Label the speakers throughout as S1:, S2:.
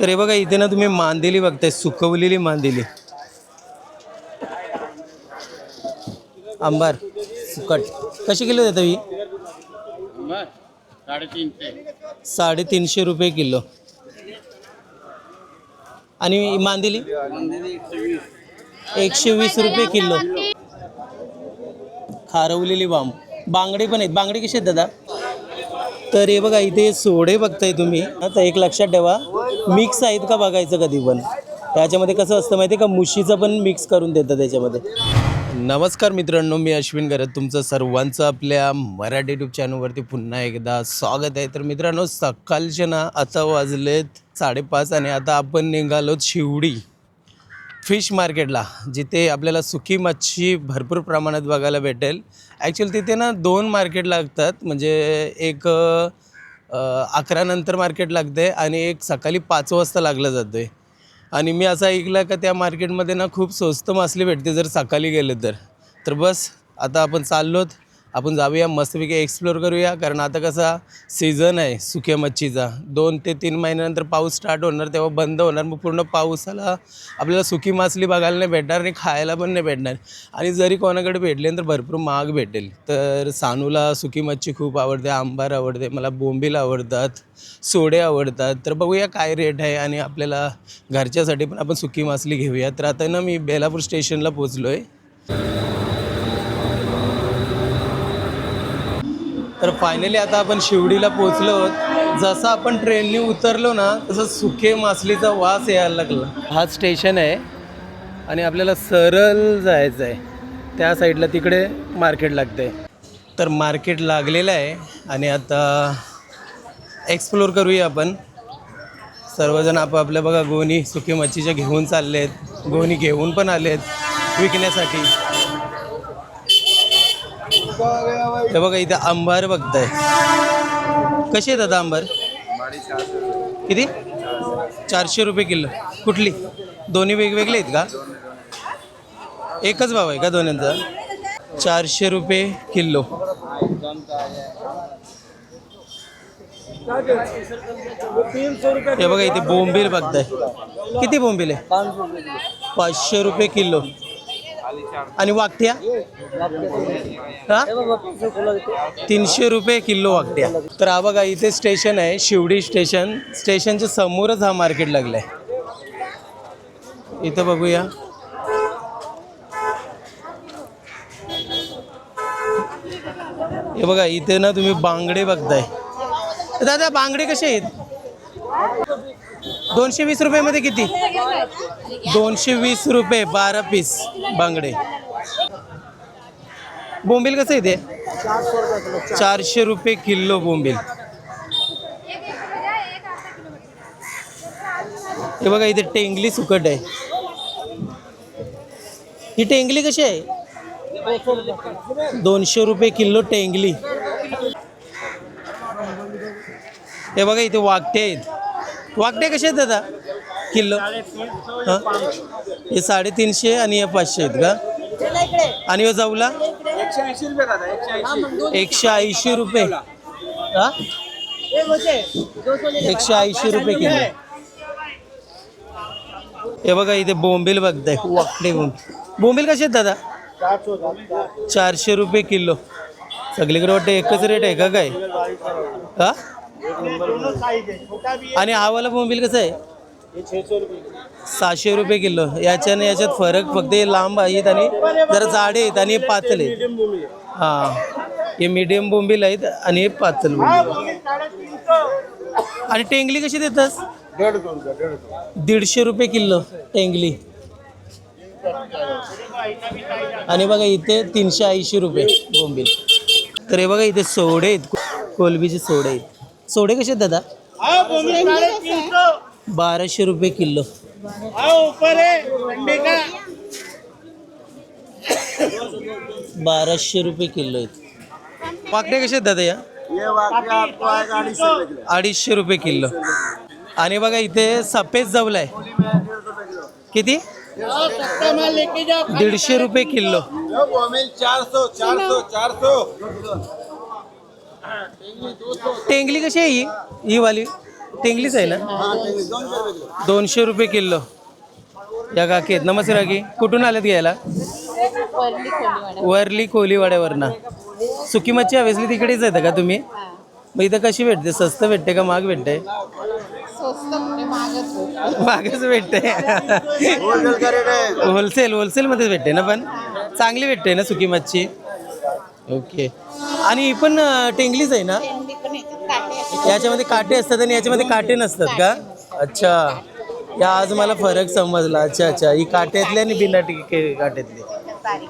S1: तर हे बघा इथे ना तुम्ही मांदेली बघताय सुकवलेली मांदेली. आंबार सुकट कशी किलो देता ही?
S2: साडेतीनशे
S1: साडेतीनशे रुपये किलो. आणि मांदेली? एकशे वीस रुपये किलो. खारवलेली बांब बांगडे पण आहेत. बांगडे कसे आहेत दादा? तर हे बघा इथे सोडे बघताय तुम्ही. आता एक लक्षात ठेवा. मिक्स आहेत का बघायचं कधी पण? त्याच्यामध्ये कसं असतं माहिती आहे का? मुशीचं पण मिक्स करून देतं त्याच्यामध्ये. नमस्कार मित्रांनो मी अश्विन करत तुमचं सर्वांचं आपल्या मराठी यूट्यूब चॅनलवरती पुन्हा एकदा स्वागत आहे. तर मित्रांनो सकाळचे ना आता वाजलेत साडेपाच आणि आता आपण निघालो शिवडी फिश मार्केटला जिथे आपल्याला सुकी मच्छी भरपूर प्रमाणात बघायला भेटेल. ॲक्च्युअली तिथे ना दोन मार्केट लागतात. म्हणजे एक अकरा नंतर मार्केट लागते आणि एक सकाळी पाच वाजता लागलं जातं आहे आणि मी असं ऐकलं का त्या मार्केटमध्ये ना खूप स्वस्त मासली भेटते जर सकाळी गेले तर. तर बस आता आपण चाललोत. आपण जाऊया मस्तपैकी एक्सप्लोर करूया. कारण आता कसा सीझन आहे सुक्या मच्छीचा दोन ते तीन महिन्यानंतर पाऊस स्टार्ट होणार तेव्हा बंद होणार. मग पूर्ण पावसाला आपल्याला सुकी मासली बघायला नाही भेटणार आणि खायला पण नाही भेटणार. आणि जरी कोणाकडे भेटले तर भरपूर महाग भेटेल. तर सानूला सुकी मच्छी खूप आवडते आंबार आवडते मला बोंबील आवडतात सोडे आवडतात. तर बघूया काय रेट आहे आणि आपल्याला घरच्यासाठी पण आपण सुकी मासली घेऊया. तर आता ना मी बेलापूर स्टेशनला पोचलो आहे तर फायनली आता आपण शिवडीला पोचलो जसं आपण ट्रेननी उतरलो ना तसं सुके मासलीचा वास यायला लागला. हा स्टेशन आहे आणि आपल्याला सरळ जायचं आहे त्या साईडला तिकडे मार्केट लागते तर मार्केट लागलेलं आहे आणि आता एक्सप्लोर करूया आपण. सर्वजण आपापल्या बघा गोणी सुकी मच्छीच्या घेऊन चालले आहेत गोणी घेऊन पण आले आहेत विकण्यासाठी. हे बघा इथे आंबार बघताय. कशी आहेत आता आंबार? किती? चारशे रुपये किलो. कुठली? दोन्ही वेगवेगळे आहेत का? एकच भाव आहे का दोन्हींचा? चारशे रुपये किलो. हे बघा इथे बोंबील बघताय. किती बोंबील आहे? पाचशे रुपये किलो. आणि वाकट्या? हा? तीनशे रुपये किलो वाकट्या. तर हा बघा इथे स्टेशन आहे शिवडी स्टेशन. स्टेशनच्या समोरच हा मार्केट लागलाय. इथं बघूया. हे बघा इथे ना तुम्ही बांगडे बघताय. दादा बांगडे कसे आहेत? दोनशे वीस रुपयामध्ये किती? दोनशे वीस रुपये बारा पीस बांगडे. बोंबील कसं आहे ते? चारशे रुपये किलो बोंबील. हे बघा इथे टेंगली सुकट आहे. ही टेंगली कशी आहे? दोनशे रुपये किलो टेंगली. हे बघा इथे वाकटे आहेत. वाकटे कसे आहेत दादा? किलो? हां? हे साडेतीनशे आणि हे पाचशे आहेत का? आणि हो जाऊला एकशे ऐंशी रुपये. हा? एकशे ऐंशी रुपये किलो. हे बघा इथे बोंबील बघताय. वाकडे बोंबील. बोंबील कसे आहेत दादा? चारशे रुपये किलो. सगळीकडे वाटतं एकच रेट आहे का काय? का आणि हावाला बोंबील कसं आहे? सहाशे रुपये किलो. याच्याने याच्यात फरक फक्त हे लांब आहेत आणि जरा जाडे आहेत आणि हे पातळ आहेत. हां. हे मीडियम बोंबील आहेत आणि हे पातळ बोंबील आणि टेंगली कशी देतात दीडशे रुपये किलो टेंगली. आणि बघा इथे तीनशे ऐंशी रुपये बोंबील. तर हे बघा इथे सोडे आहेत. कोलबीचे सोडे आहेत. सोडे कसे आहेत दादा? बाराशे रुपये किलो. बाराशे रुपये किलो आहेत. कशा आहेत दादा या? अडीचशे रुपये किलो. आणि बघा इथे सफेद जवला आहे. किती? दीडशे रुपये किलो.
S2: चार सौ चार सौ चार सौ
S1: टेंगली कशी आहे ही? ही वाली? टेंगलीच आहे ना? दोनशे रुपये किलो. या काकी आहेत. नमस्ते काकी. कुठून आल्यात घ्यायला? वरली कोलीवाड्यावरनं. सुकी मच्छी हवेसली तिकडेच येतं का तुम्ही? मग इथं कशी भेटते? स्वस्त भेटते का महाग भेटते? महागच भेटते.
S2: होलसेल
S1: होलसेलमध्येच भेटते ना पण? चांगली भेटते ना सुकी मच्छी? ओके. आणि ही पण अं, टेंगलीच आहे ना? याच्यामध्ये काटे असतात आणि याच्यामध्ये काटे नसतात का? अच्छा. या आज मला फरक समजला. अच्छा अच्छा. ही काट्यातली आणि बिना टिके काट्यातली.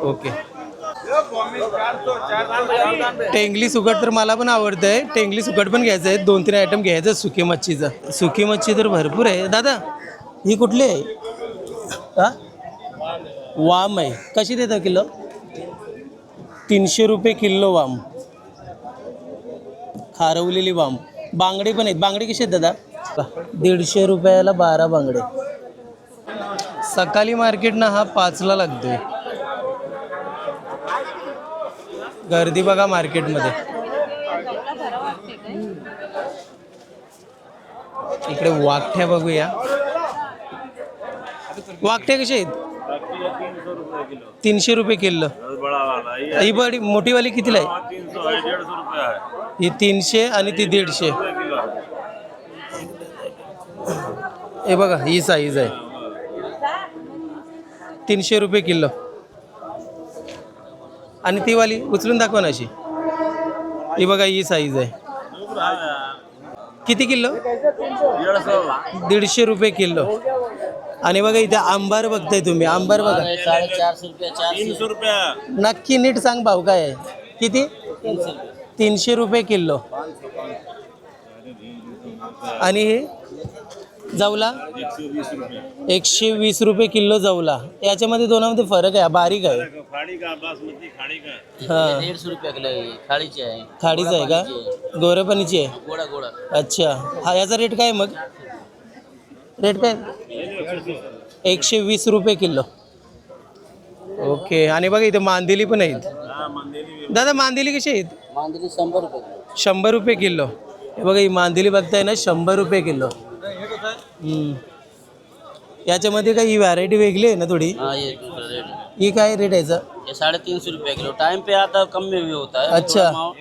S1: ओके. टेंगली सुकट तर मला पण आवडतंय. टेंगली सुकट पण घ्यायचं आहे दोन तीन आयटम घ्यायचं आहे सुकी मच्छीचं. सुकी मच्छी तर भरपूर आहे. दादा ही कुठली आहे? हा? वाम आहे. कशी देता किलो? तीनशे रुपये किलो वाम. खारवलेली वाम. बांगडे पण आहेत. बांगडे कसे आहेत दादा? दीडशे रुपयाला बारा बांगडे. सकाळी मार्केट ना हा पाचला लागतोय. गर्दी बघा मार्केटमध्ये. इकडे वाकठ्या बघूया. वाकठ्या कशा आहेत? तीनशे रुपये किलो. ही बडी मोठीवाली कितीला आहे?
S3: है
S1: तीनशे आणि ती दीडशे. हे बघा ही साईज आहे. तीनशे रुपये किलो. आणि ती वाली उचलून दाखवा ना अशी. ही बघा ही साईज आहे. किती किलो? दीडशे रुपये किलो. आणि बघा इथे आंबार बघताय तुम्ही आंबार बघा.
S3: तीन सौ रुपया
S1: नक्की नीट सांग भाऊ काय आहे. किती? तीनशे रुपये. किलो. आणि हे? जाऊला एकशे वीस रुपये किलो जाऊला याच्यामध्ये दोनामध्ये फरक आहे बारीक आहे.
S3: खाड़ी का बासमती खाड़ी का
S1: हा
S4: रुपया किलो आहे
S1: खाडीच आहे. का? गोरेपणीची आहे.
S4: गोड़ा गोड़ा.
S1: अच्छा. हा याचा रेट काय मग? रेट काय? एकशे वीस रुपये किलो. ओके आणि बघा इथे मांदेली पण आहेत. दादा मांदेली कशी आहेत?
S4: मांदली शंभर रुपये किलो.
S1: शंभर रुपये किलो. हे बघा ही मांदेली बघताय ना शंभर रुपये किलो. याच्यामध्ये काही ही व्हरायटी वेगळी आहे ना थोडी?
S4: हाँ है।
S1: ही काय रेट आहे याचा?
S4: ये साढ़े तीन सौ रुपया किलो. टाइम पे आता है कम में भी होता है
S1: अच्छा।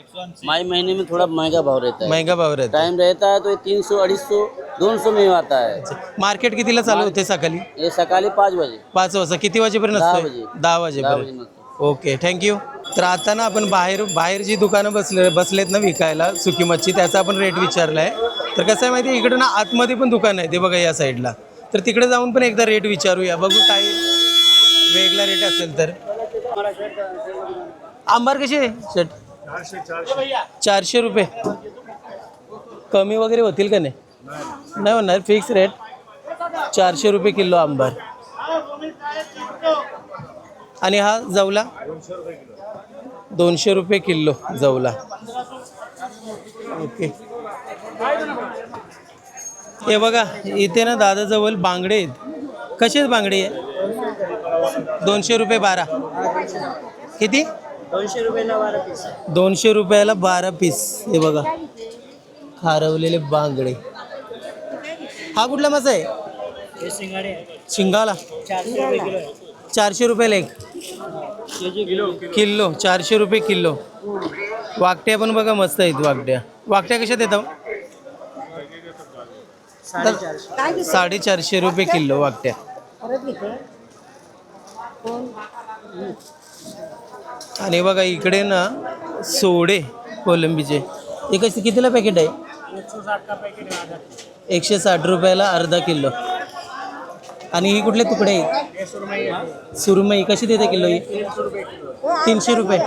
S4: मई महीने में थोड़ा महंगा भाव रहता है.
S1: महंगा भाव राहतो
S4: टाइम रहता है तो तीन सौ अढ़ी सौ दोन सौ में आता है
S1: मार्केट कितीला चालू होते सकाळी?
S4: ये सकाळी पाच बजे
S1: पाच वाजता किती वाजेपर्यंत
S4: दहा वाजे.
S1: दहा
S4: दहा
S1: वाजेपर्यंत
S4: बजे
S1: ओके थँक्यू तर आता ना आपण बाहेर बाहेर जी दुकानं बसले बसलेत ना विकायला सुकी मच्छी त्याचा आपण रेट विचारलाय. तर कसं आहे माहिती आहे इकडे ना आतमध्ये पण दुकान आहे ते बघा या साईडला तर तिकडे जाऊन पण एकदा रेट विचारूया. बघू काय वेगळा रेट असेल तर. आंबार कसे आहे? शर्ट चारशे रुपये. कमी वगैरे होतील का नाही? नाही होणार फिक्स रेट चारशे रुपये किलो आंबार. आणि हा जवला? दोनशे रुपये किलो जवला. ओके. हे बघा इथे ना दादाजवळ बांगडे आहेत. कसे आहेत बांगडे दोनशे रुपये बारा. किती?
S4: दोनशे रुपयाला बारा पीस
S1: दोनशे रुपयाला बारा पीस हे बघा खारवलेले बांगडे. हा कुठला मासा आहे? शिंगाला चारशे रुपयाला एक किलो चारशे रुपये किलो. वाकट्या पण बघा मस्त आहेत वाकट्या. वाकट्या कशा देता साडेचारशे रुपये किलो वाकट्या. आणि बघा इकडे ना सोडे कोलंबीचे. हे कसे कितीला पॅकेट आहे? एकशे साठ रुपयाला अर्धा किलो. आणि ही कुठले तुकडे आहेत? सुरमई कशी देते किलो ही? तीनशे रुपये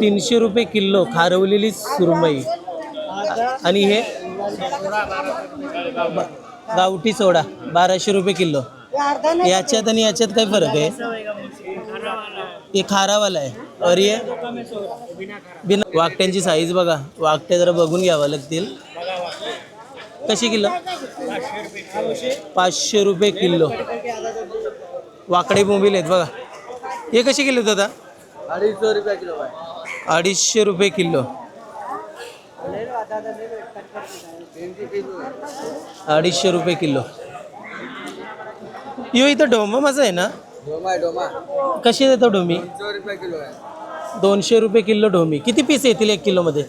S1: तीनशे रुपये. किलो खारवलेली सुरमई. आणि हे? गावठी सोडा बाराशे रुपये किलो. याच्यात आणि याच्यात काय फरक आहे? हे खारावाला आहे. और ये बिना वाकट्यांची साईज बघा. वाकट्या जरा बघून घ्यावं लागतील. कशी किलो? पाचशे रुपये किलो. वाकडे मोबिल आहेत बघा. हे कशी किलो दादा
S4: अडीचशे रुपये किलो
S1: अडीचशे रुपये किलो अडीचशे रुपये किलो. यो इथं डोमा माझा आहे ना?
S4: डोमा डोमा.
S1: कशी देतो डोमी?
S4: सौ रुपये किलो है
S1: दोनशे रुपये किलो डोमी. किती पीस येतील एक किलोमध्ये?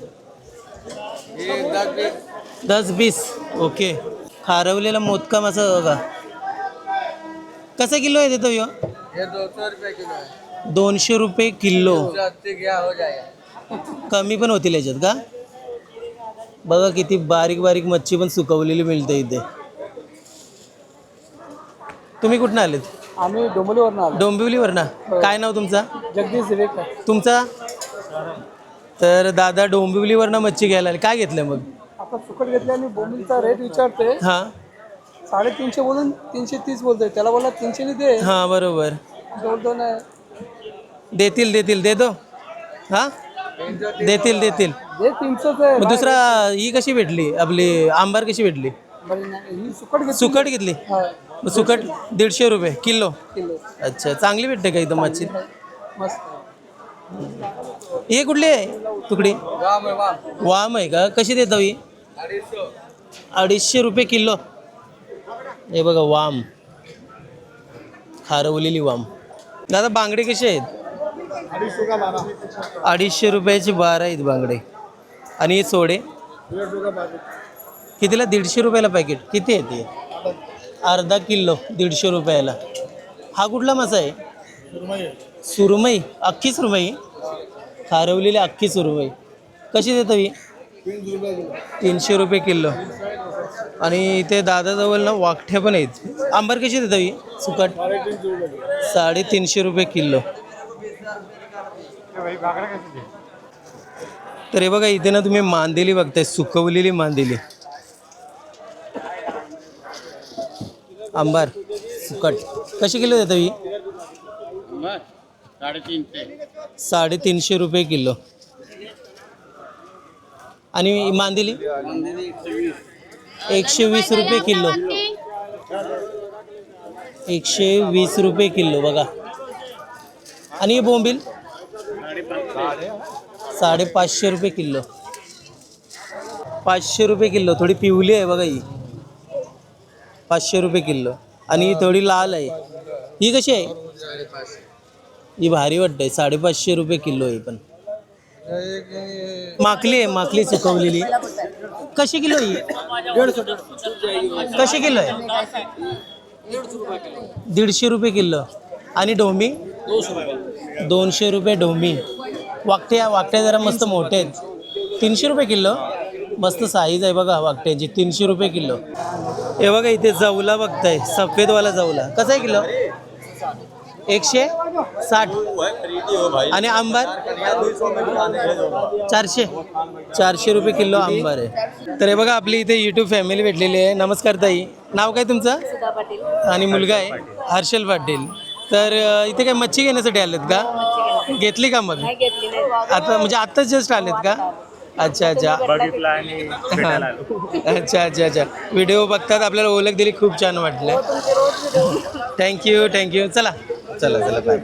S4: दस बीस
S1: दस बीस ओके खारवलेला मोदका मासा बघा. कसा किलो आहे देतो यो
S4: रुपये किलो है
S1: दोनशे रुपये किलो.
S4: हो जाएगा
S1: कमी पण होतील याच्यात का? बघा किती बारीक बारीक मच्छी पण सुकवलेली मिळते इथे. तुम्ही कुठनं आलेत?
S5: आम्ही डोंबोलीवरून आलो.
S1: डोंबिवलीवर ना काय नाव तुमचा?
S5: जगदीश दिवेकर
S1: तुमचा? तर दादा डोंबिवलीवरनं मच्छी घ्यायला आले. काय घेतलं मग?
S5: आता सुकट घेतले आणि बोंबीलचा रेट विचारते.
S1: हां.
S5: साडेतीनशे बोलून तीनशे तीस बोलतोय. त्याला बोला तीनशे दे.
S1: हां बरोबर.
S5: बोलतो नाही
S1: देतील देतील. दे दो. हां? देतील देतील.
S5: दे तीनशेच आहे.
S1: मग दुसरा ही कशी भेटली? आपली आंबार कशी भेटली?
S5: बरी नाही. ही सुकट घेतली.
S1: सुकट घेतली?
S5: हा,
S1: मग सुकट दीडशे रुपये किलो.
S5: किलो.
S1: अच्छा चांगली भेटते का इथं मच्छी?
S5: मस्त.
S1: हे कुठली आहे तुकडी?
S4: वाम है
S1: आहे का? कशी देतो ही? अडीचशे. रुपये किलो. हे बघा वाम. खारवलेली वाम. दादा बांगडे कसे आहेत? अडीचशे रुपयाचे बारा आहेत बांगडे. आणि हे सोडे? कितीला? दीडशे रुपयाला पॅकेट किती आहे ते अर्धा किलो दीडशे रुपयाला. हा कुठला मासा आहे? सुरमई. अख्खी सुरमई? खारवलेली अख्खी सुरमई. कशी देतो ही? तीनशे रुपये किलो. आणि इथे दादाजवळ ना वाकठ्या पण आहेत. आंबर कशी देतो ही? सुकट? साडेतीनशे रुपये किलो. तर हे बघा इथे ना तुम्ही मांदेली बघताय सुकवलेली मांदेली. आंबार सुकट कशी किलो देतो ही? साडेतीनशे रुपये किलो. आणि मांदेली? एकशे वीस रुपये किलो. एकशे वीस रुपये किलो बघा. आणि हे बोंबील? साडेपाचशे रुपये किलो. पाचशे रुपये किलो. थोडी पिवली आहे बघा ही. पाचशे रुपये किलो. आणि ही थोडी लाल आहे. ही कशी आहे? ही भारी वाटते साडेपाचशे रुपये किलो आहे पण. माकली आहे माकली सुकवलेली. कशी किलो ही? कशी किलो आहे? दीडशे रुपये किलो. आणि ढोमी? दोनशे रुपये ढोमी. वाकट्या वाकट्या जरा मस्त मोठे आहेत. तीनशे रुपये किलो. मस्त साईज आहे बघा वाकट्याची. तीनशे रुपये किलो. हे बघा इथे जवला बघताय. सफेदवाला जवला. कसा आहे किलो? एकशे साठ. आणि आंबार? चारशे. चारशे रुपये किलो आंबार आहे. तर हे बघा आपली इथे युट्यूब फॅमिली भेटलेली आहे. नमस्कार ताई. नाव काय तुमचं? आणि मुलगा आहे? हर्षल पाटील. तर इथे काय मच्छी घेण्यासाठी आलेत का? घेतली का मग? आता म्हणजे आत्ताच जस्ट आलेत का? अच्छा अच्छा.
S3: बघितला आणि भेटायला आलो.
S1: अच्छा अच्छा अच्छा. व्हिडिओ बघतात आपल्याला ओळख दिली खूप छान वाटलं. थँक्यू थँक्यू चला. चला चला बाय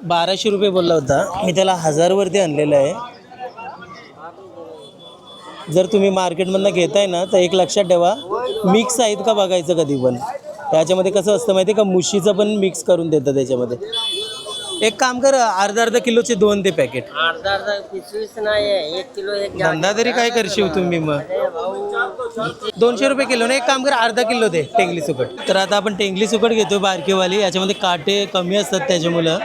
S1: बाराशे रुपये बोलला होता. मी त्याला हजारवरती आणलेलं आहे. जर तुम्ही मार्केटमधनं घेताय ना तर एक लक्षात ठेवा मिक्स आहेत का बघायचं कधी पण? त्याच्यामध्ये कसं असतं माहिती आहे का? मुशीचं पण मिक्स करून देतं त्याच्यामध्ये. एक काम कर अर्धा अर्धा किलोचे दोन ते पॅकेट
S4: अर्धा अर्धा पिशवीच नाही आहे एक किलो एक
S1: धंदा तरी काय करशील तुम्ही मग? दोनशे रुपये किलो ना एक काम कर अर्धा किलो दे टेंगली सुकट. तर आता आपण टेंगली सुकट घेतो बारकेवाली याच्यामध्ये काटे कमी असतात त्याच्यामुळं.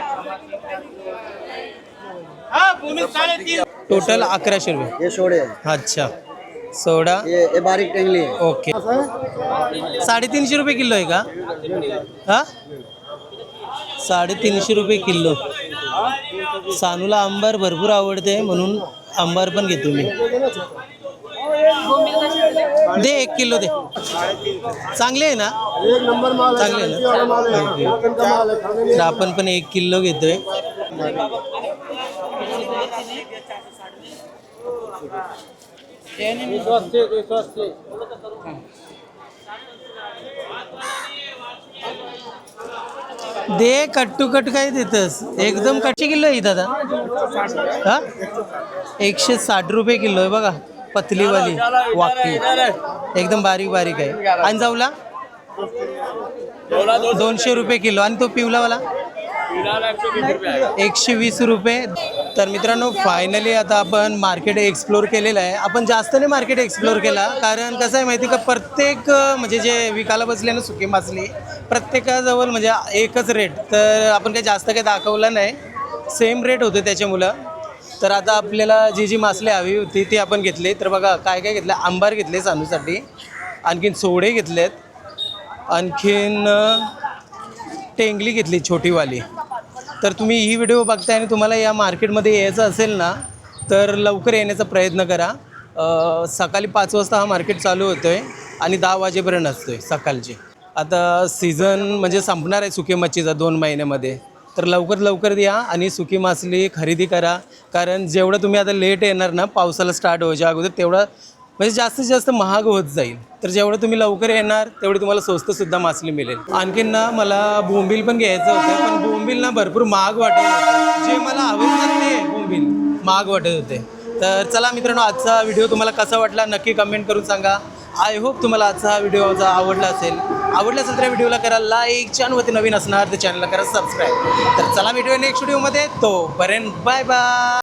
S1: टोटल अकराशे रुपये.
S2: ये सोडे.
S1: अच्छा. सोडा.
S2: बारीक टेंगली है
S1: ओके. साडेतीनशे रुपये किलो आहे का? हा? साडेतीनशे रुपये किलो. सानूला आंबार भरपूर आवडते म्हणून आंबार पण घेतो मी. दे एक किलो दे. चांगले आहे ना? चांगले आहे ना? तर आपण पण एक किलो घेतोय. दे कट टू कट काय देतस? एकदम कटची किलो आहे दादा. हा? एकशे साठ रुपये किलो आहे बघा पतलीवाली वाकडी एकदम बारीक बारीक आहे. आणि जाऊला दोनशे रुपये किलो. आणि तो पिवलावाला एकशे वीस रुपये. तर मित्रांनो फायनली आता आपण मार्केट एक्सप्लोर केलेलं आहे. आपण जास्त नाही मार्केट एक्सप्लोर केला कारण कसं आहे माहिती का? प्रत्येक म्हणजे जे विकायला बसले ना सुकी मासली प्रत्येकाजवळ म्हणजे एकच रेट तर आपण काही जास्त काही दाखवलं नाही. सेम रेट होते त्याच्यामुळं तर आता आपल्याला जी जी मासले हवी होती ती आपण घेतली. तर बघा काय काय घेतलं? आंबार घेतले सानूसाठी. आणखीन सोडे घेतलेत. आणखीन टेंगली घेतली छोटीवाली. तर तुम्ही ही व्हिडिओ बघताय आणि तुम्हाला या मार्केटमध्ये यायचं असेल ना तर लवकर येण्याचा प्रयत्न करा. सकाळी पाच वाजता हा मार्केट चालू होतो आहे आणि दहा वाजेपर्यंत असतो आहे सकाळची. आता सीझन म्हणजे संपणार आहे सुकी मच्छीचा दोन महिन्यामध्ये. तर लवकर लवकर या आणि सुकी मासली खरेदी करा. कारण जेवढं तुम्ही आता लेट येणार ना पावसाला स्टार्ट व्हायच्या अगोदर तेवढं म्हणजे जास्तीत जास्त महाग होत जाईल. तर जेवढं तुम्ही लवकर येणार तेवढी तुम्हाला स्वस्तसुद्धा मासली मिळेल. आणखीन ना मला बोंबील पण घ्यायचं होतं पण बोंबील ना भरपूर महाग वाटत होते. जे मला आवडणार ते बोंबील महाग वाटत होते. तर चला मित्रांनो आजचा व्हिडिओ तुम्हाला कसा वाटला नक्की कमेंट करून सांगा. आय होप तुम्हाला आजचा हा व्हिडिओ आवडला असेल. आवडलं असेल तर व्हिडिओला करा लाईक चॅनलवरती नवीन असणार तर चॅनलला करा सबस्क्राईब तर चला व्हिडिओ नेक्स्ट व्हिडिओमध्ये तो पर्यंत बाय बाय